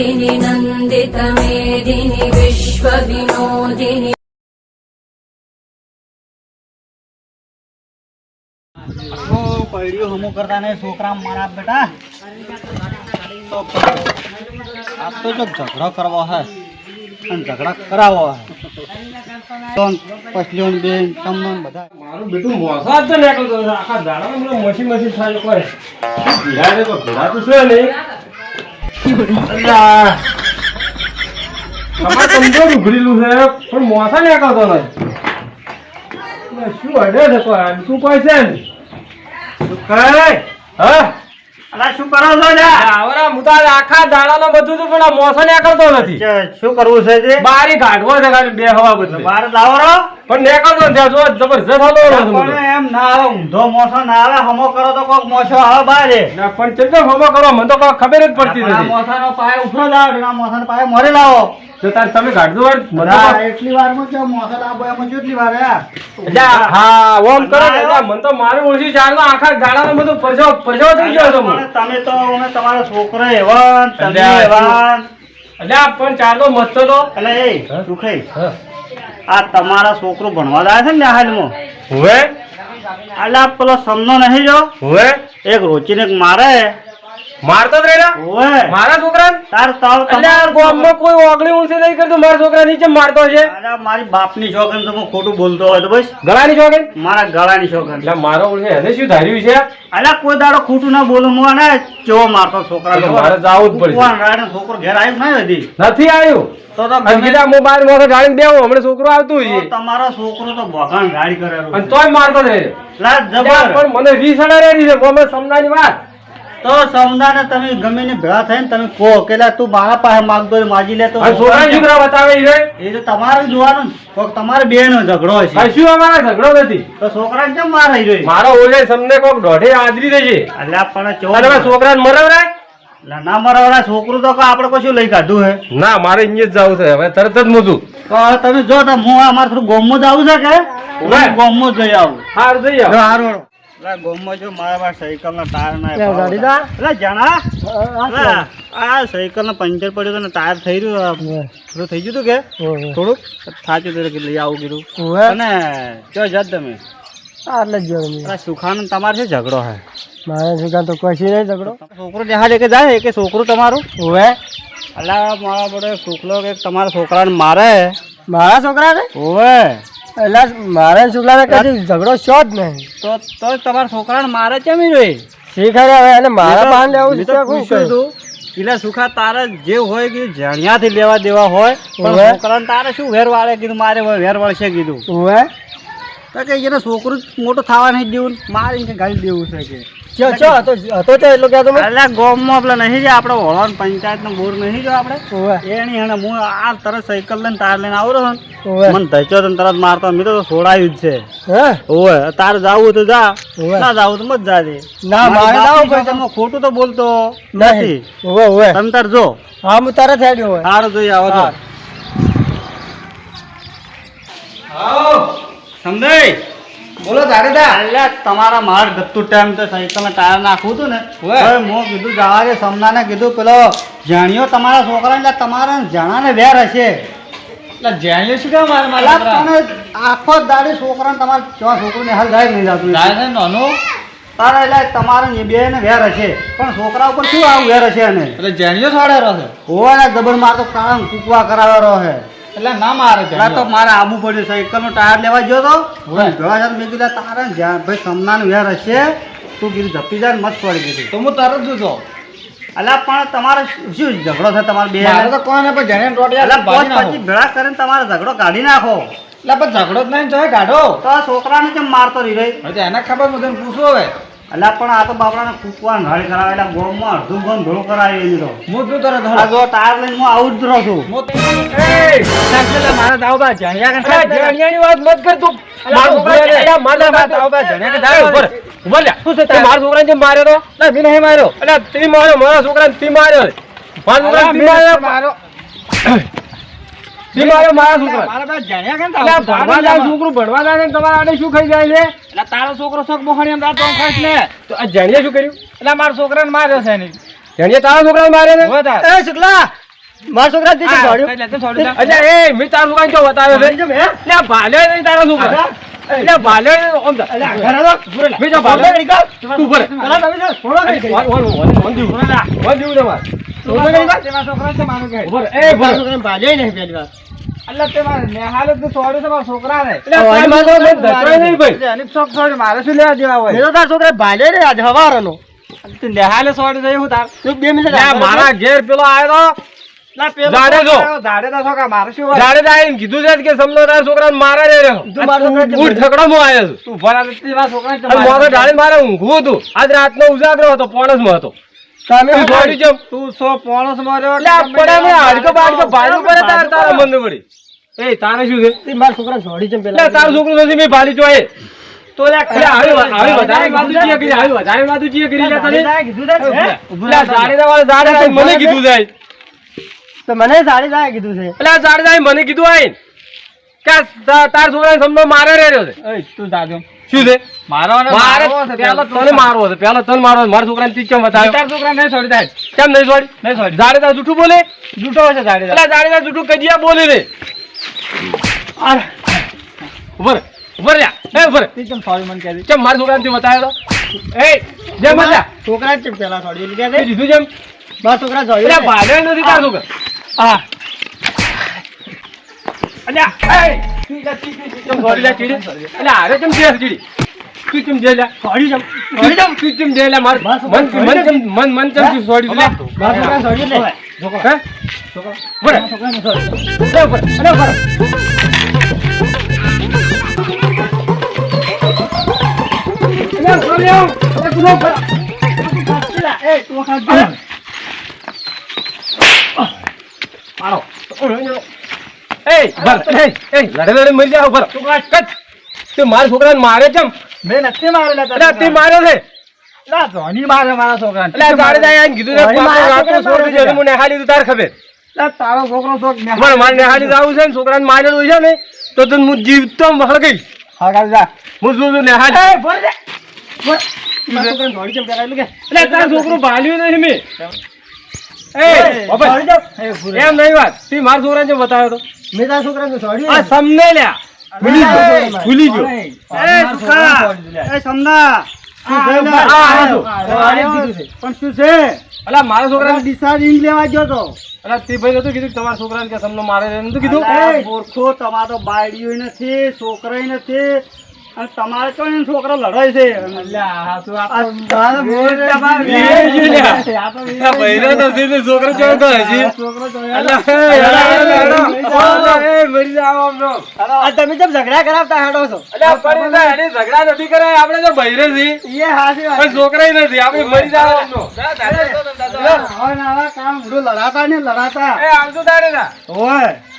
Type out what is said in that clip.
मेदिनि नन्दितमेदिनि विश्वविनोदिनि ઓ પૈડિયું હમું કરતા નહીં છોકરા મારા બેટા તો આપ તો જો ઝઘડો કરવો હે અને ઝઘડા કરાવો હે તો પછલીઓ બેન તમને બધા મારું બેટું મોસાદ તો નીકળતો હતો. આખા દાડામાં મને મસી મસી થાય કોઈ ભીડા છે તો ભીડા તો છે નહીં અલ્યા. તમારે કમજોર ઉઘરેલું છે પણ મોસા નીકળતો નથી અલ્યા, શું અડે છે શું કહે છે? ને હા? અલા શું કરો છો આવરા હું તો આખા દાડાનો બધું તો પણ મોસા નીકળતો નથી. છે, શું કરવું છે જે? બારી કાઢવો છે ખાલી બે હવા બદલે બહાર લાવો પણ નીકળતો આ જો જબરજસ્ત હાલો પણ એમ ના આવે ઊંધો મોસો ના આવે હમો કરો તો કોક મોસો આવે બારે. ના પણ કેટલો હમો કરો મને તો ખબર જ પડતી નથી. મોસાનો પાય ઉફરો લાવો મોસાનો પાય મરે લાવો. તો તાર તમે કાઢજો વાર એટલી વારમાં વાર? હા? ઓમ કરો મારું આખા બધો થઈ ગયો તમે અમે તમારો છોકરો તમે પણ મસ્ત તો એટલે એ સુખાઈ આ તમારા છોકરો ભણવા જાય છે ને હાલમાં હુએ એટલે પેલો સમનો નહીં જો. હવે. એક રોચીને મારે. મારતો જ રહેલા ઓય. મારા છોકરાને તાર તાવ અલ્યા ગામમાં કોઈ ઓગળી ઊંચી નહીં કરતું મારા છોકરા નીચે મારતો છે. અલ્યા, મારી બાપની છોકરી તો હું ખોટું બોલતો હોય તો બસ. ગળાની છોકરી? મારા ગળાની છોકરી. એટલે મારો ઓળખે એને શું ધાર્યું છે? અલ્યા કોઈ દાડો ખોટું ના બોલું હું ને ચો મારતો છોકરા તો મારે જાવું જ પડશે. કુકવાન રાયનો છોકરો ઘેર આવ્યો નહીં નથી તો તો ઢાળીને બેહું હમણાં છોકરો આવતું હોય. તમારો છોકરો તો ભગવાન ગાડી કરેલો અને તોય મારતો રહે. લા જબર. પણ મને વીસ અડા એની છે ગમે સમજાની વાત. તો સમજાને તમે ગમે ને ભેળા થઈને તમે કહો કે તું મારા પાસે માંગતો હોય માજી લે તો છોકરા છોકરા બતાવે રે. એ તો તમારે જોવાનું ને. તમારે બે નો ઝઘડો છે. શું અમારા ઝઘડો નથી? તો છોકરા કેમ મારે રહ્યો મારો ઓલે તમને કોક દોઢે હાજરી દેજે એટલે પણ છોકરા મરાવરાય લા ના મારા છોકરું તો આપણે કશું લઈ કાઢું હે? ના મારે અહીંયા જ જવું છે. હવે તરત જ મૂકું. તો તમે જો તો હું અમારે થોડું ગોમમાં જ આવું છે કે. ગોમમાં જઈ આવું. સારું જઈ આવું. હારું. લા ગોમમાં જો મારા પાસે સાયકલ ટાયર ના ક્યાં લા જણા આ સાયકલ પંચર પડ્યું ને ટાયર થઈ રહ્યું થોડું થઈ ગયું કે? થોડુંક? થાચું હતું લઈ આવું કીધું. અને જો જાત તમે? જ ગયો તમારે છે ઝઘડો હે. મારે તો કશી નહીં ઝઘડો. છોકરો દેખાડે કે જાય? કે છોકરું તમારું? હવે અલા મારા બડે છોકરો કે તમારા છોકરાને મારે. મારા છોકરા ને ઓવે. એટલે મારે છોકરાને કદી ઝઘડો છો જ નહીં. તો તો તમારા છોકરાને મારે કેમ રહી? શીખરે હવે? એટલે મારા પાન લેવું છે તો પૂછ્યું કરું? એટલે સુખા તારે જે હોય કે જણિયાથી લેવા દેવા હોય પણ છોકરાને તારે શું વેર વાળે કીધું? મારે વેર વળશે કીધું. હવે તો કે એને છોકરું મોટો થવા નહીં દેવું મારે કે ગાલી દેવું છે કે. ચો ચો હતો હતો તો એટલો કહેતો મેં અલ્યા ગામમાં આપણે નહીં જે આપણે વળવાન પંચાયતનો બોર નહીં જો આપણે. એની એને હું આ તરત સાયકલ લઈને તાર લઈને આવું રહ્યો મને ધચ્યો તો તરત મારતો મેં તો છોડાયું જ છે. હે? ઓવે તારે જાવું તો જા. ના જાવું તો મત જાજે. ના, મારે જાવું બાપની પડશે. ખોટું તો બોલતો નથી. ઓવે ઓવે. તમે તાર જો. હા હું તારે હોય. સારું જોઈ આવો તો. સમજાય? બોલો દાદા અલ્યા તમારા માર ગત્તુ ટાઈમ તો સાયકલ ટાયર નાખવું હતું ને હવે હું કીધું જવા દે સમનાને કીધું પેલો જાણ્યો તમારા છોકરાને એટલે તમારા જાણાને વેર હશે. એટલે જાણીએ શું કેમ મારે આખો છોકરાને તમારે કેવા છોકરું હાલ જાય નહીં જાતું નાનું? તારા એટલે તમારે ને બે ને વેર હશે. પણ છોકરા ઉપર શું આવું વેર હશે એને? એટલે જાણીઓ છોડેલો છે. હોવા ને જબર માર તો કાળા કૂકવા કરાવેલો હે એટલે ના મારે એટલે તો મારે આબુ પડ્યું સાયકલ નો ટાયર લેવા ગયો તો. મેં કીધું તારા જ્યાં ભાઈ સમનાનું વેર હશે. તું કીધું જપી જાય મત પડી કીધું તો હું તરત જોતો અલા પણ તમારે શું ઝઘડો છે તમારે બે? તો કોઈ ને પણ જાણીને ટોટિયા. પછી ભેળા કરીને તમારે ઝઘડો કાઢી નાખો. એટલે પણ ઝઘડો જ નહીં તો કાઢો. તો આ છોકરાને કેમ મારતો રહી રહી? એને ખબર હું તને પૂછું હવે. અલા પણ આ તો બાપડાને કૂકવા નાળી કરાવેલા ગોમમાં અડધું ગોમ ધોળું કરાવે એની તો હું શું તરત આ જો તાર લઈને હું આવું જ રહું છું મારા દાવબા જાણ્યા કે અલ્યા, વાત મત કર તું. મારા છોકરાને- અલ્યા, મારા છોકરાને- એ, ઊભા રહે, ઊભા રે. મારા છોકરાને જેમ માર્યો તો? અલ્યા, તે માર્યો, મારા છોકરાને તે માર્યો. મારા છોકરાને તે માર્યો. તે માર્યો મારા છોકરાને. અલ્યા, ભણવા જાય છોકરું ભણવા જાય ને તમારા આને શું ખાઈ જાય છે? તારો છોકરો શોખ મોહણી એમ રાતો ખાસ ને. તો આ જાણિયા શું કર્યું? એટલે મારા છોકરાને માર્યો છે નહીં જાણિયા તારા છોકરાને માર્યો ને એ શુક્લા મારા છોકરા થી કેમ દોડ્યું? એ મી તારા છોકરાને ચો બતાવે છે? કેમ હે? અલ્યા ભાલ્યો નહીં તારા છોકરા અલ્યા ભાલ્યો નહીં, આમ જા. ઘરે તો મેં જો ભાલ્યો છોકરા નીકળ. તું ભરે છોડો દીવું. દીવું ને મારે. છોકરો કઈ કઈ. ઊભો રહે. એ મારા ભરે. છોકરાને ભાલ્યો નહીં પહેલી વાર. અલ્યા તારા મેં. મેં તો આજે હવારનો. બે મિનિટ મારા ઘેર પેલો આવ્યો તો જાડેજો. જાડેજા આવીને કીધું છે કે સમલો તારા છોકરાને મારા રે રહ્યો. તું મારા છોકરાને હું ઠકડોમાં આવ્યો છું. અને મોઢો ઢાળીને મારે ઊંઘવું હતું આજ રાતનો ઉજાગરો હતો પોણસમાં હતો જો તું સો પોણસ માર્યો એટલે પડે પડાને હાડકો બાડકો ભાડું કરે તાર તારા. મન પડી એ તારે શું છે? તે મારા છોકરા છોડી જમ પેલા. તારું છોકરું નથી મે ભાલી જોયે. એટલે આવી વા- આવી વધારે વાતું ચીએ કરી આવી વધારે વાતું ચીએ કરી લે તને. એટલે આ વાળા જાડેજા મને કીધું જાય તો મને જાય કીધું છે. એટલે મને કીધું કે તાર છોકરાને સમજો મારે રહ્યો છે. શું છે? મારે પેલો તને મારવો છે પેલો તને મારવો મારા છોકરાને તીજ કેમ બતાવ્યો? કેમ નહીં છોડી? જાડેજા જૂઠું બોલે? એટલે જાડેજા. જૂઠું કજિયા બોલે રે ઉભર ઉભર જા. એ ઉભર. કેમ મારા છોકરાને તું બતાવ્યો એ જેમ મજા છોકરા જ પેલા છોડી લીધા છે. દીધું જેમ. મારા છોકરા એટલે છોડ્યું છે. નથી તાર છોકરા. હા. અલ્યા એ. તું જા ચીડી ચીડી ચમ લે ચીડી? એટલે હારે ચમ જે ચીડી? તું ચમ જે લે જમ. છોડી દમ તું ચમ જે માર મન મન ચમ મન મન ચમ તું છોડી લે મારા છોકરાને છોડ્યું જ હે? બરે લે ઉપર. અલે ઉપર. અલે છોડી આવ કુનો ઉપર. એ, તું ખાધું? મારો એ ભર એ એ લડે લડે મળી જાવ ભર કચ તે મારા છોકરાને મારે ચમ મેં નથી મારેલા એટલે તે માર્યો છે છોકરાને. ધોની મારે મારા છોકરાને. એટલે જાય કીધું ને ભાઈ, મારા રાતનો છોકરાને છોડી માર્યો દે મને હાલી તો તાર ખબર લા, તારો છોકરો શોખ ને મારે મારે નેહાલી જાવું છે ને છોકરાને મારેલું છે ને તો તને હું જીવતો હળગઈ હા જા. હું શું છું નેહાલી ભર દે. ભર. મારા છોકરાને છોડી કેમ પેલા એટલું કે? એટલે તાર છોકરું ભાલ્યું નહીં મેં એ એ, બાપા, છોડી દો. એ, ભૂરે. એમ નહીં વાત તી મારા છોકરાને બતાવ્યો તો મેં તારા છોકરાને છોડ્યું ને. સમને લ્યા ભૂલી ગયો ભૂલી ગયો એ, સુકા. એ, સમદા. શું છે. પણ શું અલા મારા છોકરાને ડીસા લેવા ગયો તો અલા તે ભાઈ નતું કીધું તમારા છોકરાને કે સમનો મારે નતું કીધું મૂર્ખો, તમારો બાયડીઓ નથી છોકરાય નથી તમારે તો છોકરો લડાય છે. છોકરો ચેવો હજી. છોકરો તમે જેમ ઝઘડા કરાવતા હેડો છો. ઝઘડા નથી કરાય. આપણે તો બૈરે છીએ. છોકરાય નથી. આપણે મરી જાવ આમનો. છે. આવા ને આવા કામ બધું લડાતા ને લડાતા. એ આવજો તારે ના. હોય.